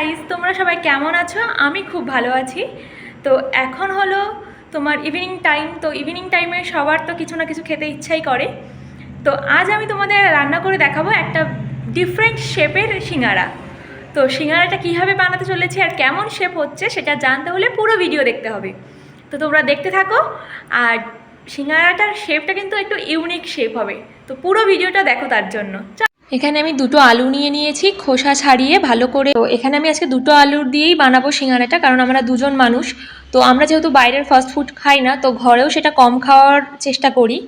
Guys তোমরা সবাই কেমন আছো? আমি খুব ভালো আছি। তো এখন হলো তোমার ইভিনিং টাইম তো ইভিনিং টাইমে সবার তো কিছু না কিছু খেতে ইচ্ছাই করে। তো আজ আমি তোমাদের রান্না করে দেখাবো একটা ডিফারেন্ট শেপের সিঙ্গারা। তো সিঙ্গারাটা কীভাবে বানাতে চলেছে আর কেমন শেপ হচ্ছে সেটা জানতে হলে পুরো ভিডিও দেখতে হবে। তো তোমরা দেখতে থাকো, আর সিঙ্গারাটার শেপটা কিন্তু একটু ইউনিক শেপ হবে। তো পুরো ভিডিওটা দেখো তার জন্য। এখানে আমি দুটো আলু নিয়ে নিয়েছি, খোসা ছাড়িয়ে ভালো করে। তো এখানে আমি আজকে দুটো আলুর দিয়েই বানাবো সিঙ্গারাটা, কারণ আমরা দুজন মানুষ। তো আমরা যেহেতু বাইরের ফাস্ট ফুড খাই না, তো ঘরেও সেটা কম খাওয়ার চেষ্টা করি।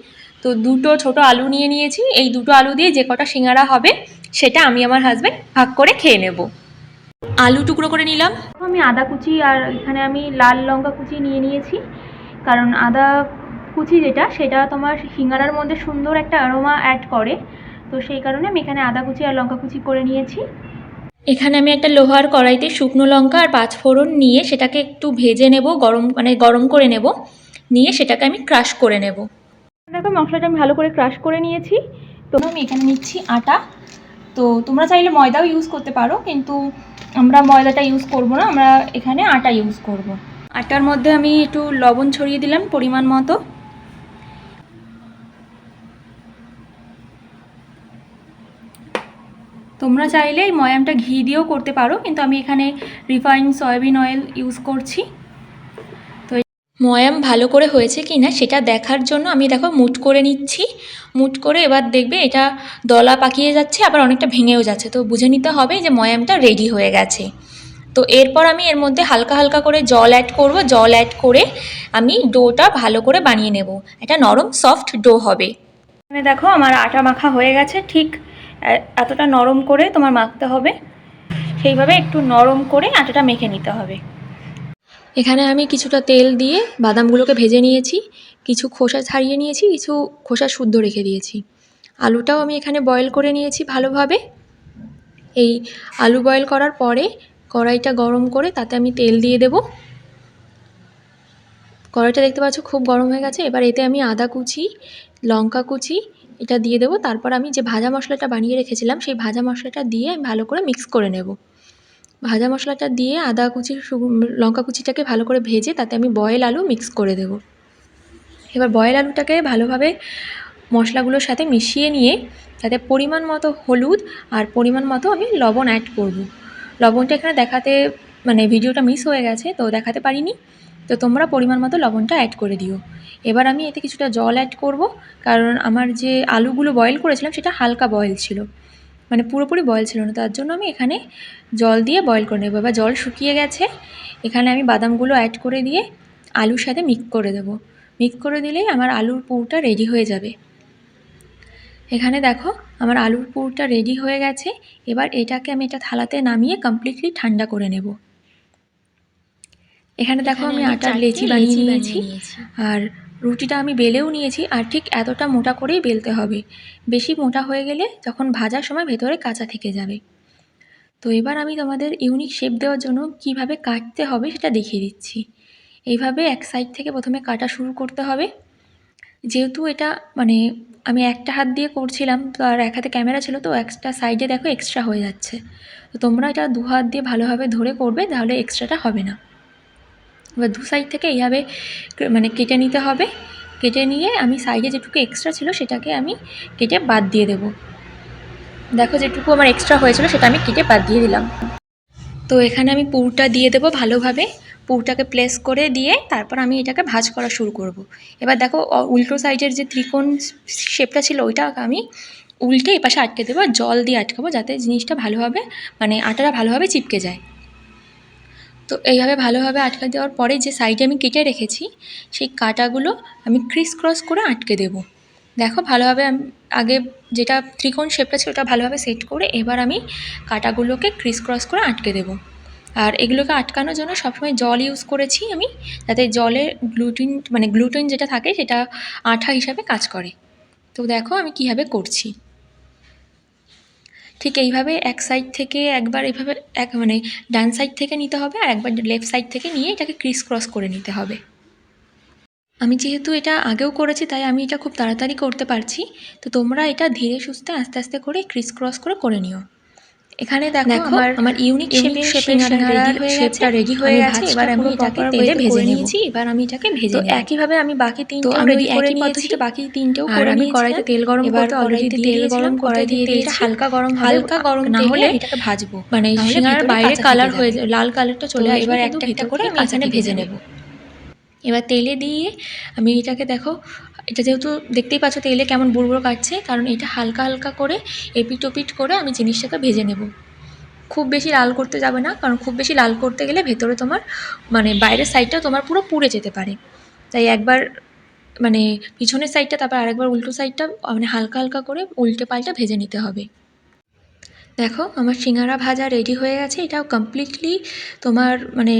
তো দুটো ছোট আলু নিয়ে নিয়েছি, এই দুটো আলু দিয়ে যে কটা সিঙ্গারা হবে, সেটা আমি আমার হাজব্যান্ড ভাগ করে খেয়ে নেব। আলু টুকরো করে নিলাম। আমি আদা কুচি আর এখানে আমি লাল লঙ্কা কুচি নিয়ে নিয়েছি, কারণ আদা কুচি যেটা, সেটা তোমার সিঙ্গারার মধ্যে সুন্দর একটা অ্যারোমা অ্যাড করে। তো সেই কারণে আমি এখানে আদা কুচি আর লঙ্কা কুচি করে নিয়েছি। এখানে আমি একটা লোহার কড়াইতে শুকনো লঙ্কা আর পাঁচ ফোড়ন নিয়ে সেটাকে একটু ভেজে নেব গরম মানে গরম করে নেব নিয়ে সেটাকে আমি ক্রাশ করে নেব। দেখো মশলাটা আমি ভালো করে ক্রাশ করে নিয়েছি। তো আমি এখানে নিচ্ছি আটা। তো তোমরা চাইলে ময়দাও ইউজ করতে পারো কিন্তু আমরা ময়দাটা ইউজ করব না আমরা এখানে আটা ইউজ করব। আটার মধ্যে আমি একটু লবণ ছড়িয়ে দিলাম পরিমাণ মতো। তোমরা চাইলে এই ময়ামটা ঘি দিয়েও করতে পারো, কিন্তু আমি এখানে রিফাইন সয়াবিন অয়েল ইউজ করছি। তো ময়াম ভালো করে হয়েছে কি না সেটা দেখার জন্য আমি দেখো মুট করে নিচ্ছি। মুট করে এবার দেখবে এটা দলা পাকিয়ে যাচ্ছে, আবার অনেকটা ভেঙেও যাচ্ছে। তো বুঝে নিতে হবে যে ময়ামটা রেডি হয়ে গেছে। তো এরপর আমি এর মধ্যে হালকা হালকা করে জল অ্যাড করব। জল অ্যাড করে আমি ডোটা ভালো করে বানিয়ে নেব। এটা নরম সফট ডো হবে। এখানে দেখো আমার আটা মাখা হয়ে গেছে, ঠিক এতটা নরম করে তোমার মাখতে হবে। সেইভাবে একটু নরম করে আটাটা মেখে নিতে হবে। এখানে আমি কিছুটা তেল দিয়ে বাদামগুলোকে ভেজে নিয়েছি, কিছু খোসা ছাড়িয়ে নিয়েছি, কিছু খোসা শুদ্ধ রেখে দিয়েছি। আলুটাও আমি এখানে বয়েল করে নিয়েছি ভালোভাবে। এই আলু বয়েল করার পরে কড়াইটা গরম করে তাতে আমি তেল দিয়ে দেব। কড়াইটা দেখতে পাচ্ছ খুব গরম হয়ে গেছে। এবার এতে আমি আদা কুচি, লঙ্কা কুচি এটা দিয়ে দেবো। তারপর আমি যে ভাজা মশলাটা বানিয়ে রেখেছিলাম, সেই ভাজা মশলাটা দিয়ে আমি ভালো করে মিক্স করে নেব। ভাজা মশলাটা দিয়ে আদা কুচি লঙ্কা কুচিটাকে ভালো করে ভেজে তাতে আমি বয়েল আলু মিক্স করে দেব। এবার বয়েল আলুটাকে ভালোভাবে মশলাগুলোর সাথে মিশিয়ে নিয়ে তাতে পরিমাণ মতো হলুদ আর পরিমাণ মতো আমি লবণ অ্যাড করব। লবণটা এখানে দেখাতে মানে ভিডিওটা মিস হয়ে গেছে, তো দেখাতে পারিনি। তো তোমরা পরিমাণ মতো লবণটা অ্যাড করে দিও। এবার আমি এতে কিছুটা জল অ্যাড করব, কারণ আমার যে আলুগুলো বয়েল করেছিলাম সেটা হালকা বয়েল ছিল। মানে পুরোপুরি বয়েল ছিল না, তার জন্য আমি এখানে জল দিয়ে বয়েল করে নেব। এবার জল শুকিয়ে গেছে, এখানে আমি বাদামগুলো অ্যাড করে দিয়ে আলুর সাথে মিক্স করে দেবো। মিক্স করে দিলেই আমার আলুর পুরটা রেডি হয়ে যাবে। এখানে দেখো, আমার আলুর পুরটা রেডি হয়ে গেছে। এবার এটাকে আমি এটা থালাতে নামিয়ে কমপ্লিটলি ঠান্ডা করে নেব। এখানে দেখো আমি আটার লেচি বানিয়ে নিয়েছি। আর রুটিটা আমি বেলেও নিয়েছি আর ঠিক এতটা মোটা করেই বেলতে হবে। বেশি মোটা হয়ে গেলে যখন ভাজার সময় ভেতরে কাঁচা থেকে যাবে। তো এবার আমি তোমাদের ইউনিক শেপ দেওয়ার জন্য কীভাবে কাটতে হবে সেটা দেখিয়ে দিচ্ছি। এইভাবে এক সাইড থেকে প্রথমে কাটা শুরু করতে হবে। যেহেতু এটা মানে আমি একটা হাত দিয়ে করছিলাম তো আর এক হাতে ক্যামেরা ছিল তো একটা সাইডে দেখো এক্সট্রা হয়ে যাচ্ছে। তো তোমরা এটা দু হাত দিয়ে ভালোভাবে ধরে করবে তাহলে এক্সট্রাটা হবে না। এবার দু সাইড থেকে এইভাবে মানে কেটে নিতে হবে। কেটে নিয়ে আমি সাইডে যেটুকু এক্সট্রা ছিল সেটাকে আমি কেটে বাদ দিয়ে দেবো। দেখো যেটুকু আমার এক্সট্রা হয়েছিল সেটা আমি কেটে বাদ দিয়ে দিলাম। তো এখানে আমি পুরটা দিয়ে দেবো ভালোভাবে। পুরটাকে প্লেস করে দিয়ে তারপর আমি এটাকে ভাজ করা শুরু করব। এবার দেখো উল্টো সাইডের যে ত্রিকোণ শেপটা ছিল ওইটা আমি উল্টে এপাশে আটকে দেবো। জল দিয়ে আটকাবো যাতে জিনিসটা ভালোভাবে মানে আটাটা ভালোভাবে চিপকে যায়। তো এইভাবে ভালোভাবে আটকে দেওয়ার পরে যে সাইডে আমি কেটে রেখেছি, সেই কাটাগুলো আমি ক্রিস ক্রস করে আটকে দেবো। দেখো ভালোভাবে আগে যেটা ত্রিকোণ শেপটা ছিল ওটা ভালোভাবে সেট করে এবার আমি কাটাগুলোকে ক্রিস ক্রস করে আটকে দেবো। আর এগুলোকে আটকানোর জন্য সবসময় জল ইউজ করেছি আমি, যাতে জলে গ্লুটিন মানে গ্লুটিন যেটা থাকে সেটা আঠা হিসাবে কাজ করে। তো দেখো আমি কীভাবে করছি। ঠিক এইভাবে এক সাইড থেকে একবার এইভাবে এক মানে ডান সাইড থেকে নিতে হবে আর একবার লেফট সাইড থেকে নিয়ে এটাকে ক্রিস ক্রস করে নিতে হবে। আমি যেহেতু এটা আগেও করেছি, তাই আমি এটা খুব তাড়াতাড়ি করতে পারছি। তো তোমরা এটা ধীরে সুস্থে আস্তে আস্তে করে ক্রিস ক্রস করে করে নিও। এখানে দেখো আমার আমার ইউনিক শেপের সিঙ্গারা ready রেডি হয়ে গেছে। এবার আমি এটাকে তেলে ভেজে নিয়েছি এবার আমি এটাকে ভেজে তো নেব। একইভাবে আমি বাকি তিনটে রেডি করে একই নিয়েছি পদ্ধতিতে বাকি তিনটেও করে আমি কড়াইতে তেল গরম এবার অলরেডি তেল গরম কড়াই দিয়ে দিয়ে দিয়েছি। হালকা গরম হালকা গরম না হলে এটাকে ভাজবো। মানে সিঙ্গারার বাইরে কালার হয়ে লাল কালারটা চলে আসবে এবার একটা একটা করে আমি এখানে ভেজে। নেব। এবার তেলে দিয়ে আমি এটাকে দেখো, এটা যেহেতু দেখতেই পাচ্ছ তেলে কেমন বুড়বুড়ো কাটছে, কারণ এটা হালকা হালকা করে এপিট ওপিট করে আমি জিনিসটাকে ভেজে নেব। খুব বেশি লাল করতে যাবে না, কারণ খুব বেশি লাল করতে গেলে ভেতরে তোমার মানে বাইরের সাইডটা তোমার পুরো পুড়ে যেতে পারে। তাই একবার মানে পিছনের সাইডটা তারপর আরেকবার উল্টো সাইডটা মানে হালকা হালকা করে উল্টে পাল্টা ভেজে নিতে হবে। দেখো, আমার সিঙ্গারা ভাজা রেডি হয়ে গেছে, এটাও কমপ্লিটলি তোমার মানে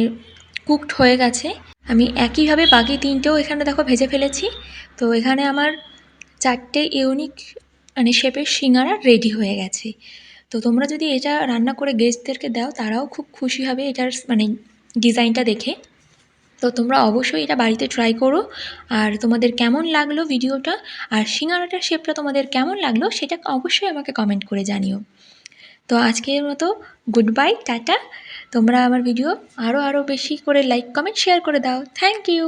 কুকড হয়ে গেছে। আমি একইভাবে বাকি তিনটেও এখানে দেখো ভেজে ফেলেছি। তো এখানে আমার চারটে ইউনিক মানে শেপের সিঙ্গারা রেডি হয়ে গেছে। তো তোমরা যদি এটা রান্না করে গেস্টদেরকে দাও, তারাও খুব খুশি হবে এটার মানে ডিজাইনটা দেখে। তো তোমরা অবশ্যই এটা বাড়িতে ট্রাই করো। আর তোমাদের কেমন লাগল ভিডিওটা আর সিঙ্গারাটার শেপটা তোমাদের কেমন লাগল? সেটা অবশ্যই আমাকে কমেন্ট করে জানিও। তো আজকের মতো গুড বাই টাটা। তোমরা আমার ভিডিও আরও আরও বেশি করে লাইক কমেন্ট শেয়ার করে দাও। Thank you